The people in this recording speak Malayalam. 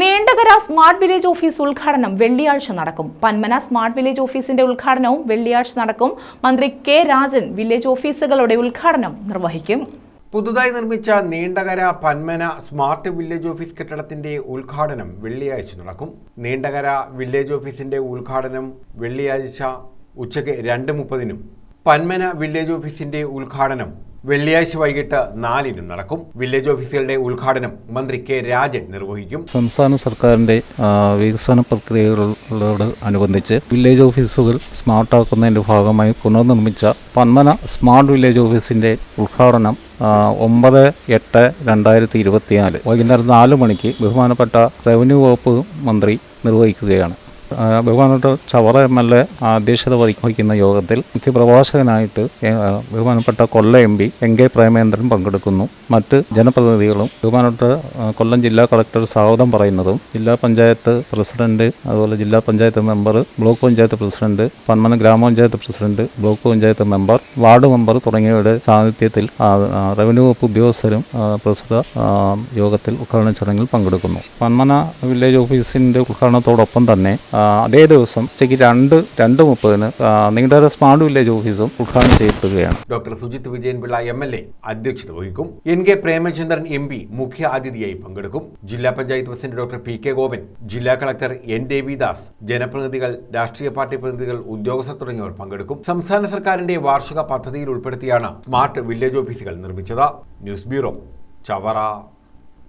നീണ്ടകര സ്മാർട്ട് വില്ലേജ് ഓഫീസ് ഉദ്ഘാടനം വെള്ളിയാഴ്ച നടക്കും. പന്മന സ്മാർട്ട് വില്ലേജ് ഓഫീസിന്റെ ഉദ്ഘാടനവും വെള്ളിയാഴ്ച നടക്കും. മന്ത്രി കെ രാജൻ വില്ലേജ് ഓഫീസുകളുടെ ഉദ്ഘാടനം നിർവഹിക്കും. പുതുതായി നിർമ്മിച്ച Neendakara Panmana smart village office കെട്ടിടത്തിന്റെ ഉദ്ഘാടനം വെള്ളിയാഴ്ച നടക്കും. നീണ്ടകര വില്ലേജ് ഓഫീസിന്റെ ഉദ്ഘാടനം വെള്ളിയാഴ്ച ഉച്ചയ്ക്ക് രണ്ട് മുപ്പതിനും പന്മന വില്ലേജ് ഓഫീസിന്റെ ഉദ്ഘാടനം വെള്ളിയാഴ്ച വൈകിട്ട് നാലിനും നടക്കും. വില്ലേജ് ഓഫീസുകളുടെ ഉദ്ഘാടനം മന്ത്രി കെ രാജൻ നിർവഹിക്കും. സംസ്ഥാന സർക്കാരിന്റെ വികസന പ്രക്രിയകളോട് അനുബന്ധിച്ച് വില്ലേജ് ഓഫീസുകൾ സ്മാർട്ടാക്കുന്നതിന്റെ ഭാഗമായി പുനർനിർമ്മിച്ച പന്മന സ്മാർട്ട് വില്ലേജ് ഓഫീസിന്റെ ഉദ്ഘാടനം ഒമ്പത് എട്ട് രണ്ടായിരത്തി ഇരുപത്തിനാല് വൈകുന്നേരം നാല് മണിക്ക് ബഹുമാനപ്പെട്ട റവന്യൂ വകുപ്പ് മന്ത്രി നിർവഹിക്കുകയാണ്. ബഹുമാനപ്പെട്ട ചവറ എം എൽ എ അധ്യക്ഷത വഹിക്കുന്ന യോഗത്തിൽ മുഖ്യപ്രഭാഷകനായിട്ട് ബഹുമാനപ്പെട്ട കൊല്ല M P N K Premachandran പങ്കെടുക്കുന്നു. മറ്റ് ജനപ്രതിനിധികളും ബഹുമാനപ്പെട്ട കൊല്ലം ജില്ലാ കളക്ടർ സ്വാഗതം പറയുന്നതും ജില്ലാ പഞ്ചായത്ത് പ്രസിഡന്റ് അതുപോലെ ജില്ലാ panchayat member block panchayat president Panmana ഗ്രാമപഞ്ചായത്ത് president block panchayat member ward member തുടങ്ങിയവരുടെ സാന്നിധ്യത്തിൽ റവന്യൂ വകുപ്പ് ഉദ്യോഗസ്ഥരും പ്രസ്തുത യോഗത്തിൽ ഉദ്ഘാടന ചടങ്ങിൽ പങ്കെടുക്കുന്നു. പന്മന വില്ലേജ് ഓഫീസിന്റെ ഉദ്ഘാടനത്തോടൊപ്പം തന്നെ അതേ ദിവസം ഉച്ചയ്ക്ക് രണ്ട് രണ്ട് മുപ്പതിന് നീണ്ടര സ്മാർട്ട് വില്ലേജ് ഓഫീസും ഉദ്ഘാടനം ചെയ്യപ്പെടുകയാണ്. Doctor Sujith Vijayanpillai M L A അധ്യക്ഷത വഹിക്കും. N K Premachandran M P മുഖ്യ അതിഥിയായി പങ്കെടുക്കും. ജില്ലാ panchayat president doctor P K Gopan ജില്ലാ കളക്ടർ എൻ ദേവിദാസ് ജനപ്രതിനിധികൾ രാഷ്ട്രീയ പാർട്ടി പ്രതിനിധികൾ ഉദ്യോഗസ്ഥർ തുടങ്ങിയവർ പങ്കെടുക്കും. സംസ്ഥാന സർക്കാരിന്റെ വാർഷിക പദ്ധതിയിൽ ഉൾപ്പെടുത്തിയാണ് സ്മാർട്ട് വില്ലേജ് ഓഫീസുകൾ നിർമ്മിച്ചത്. News bureau Chavara.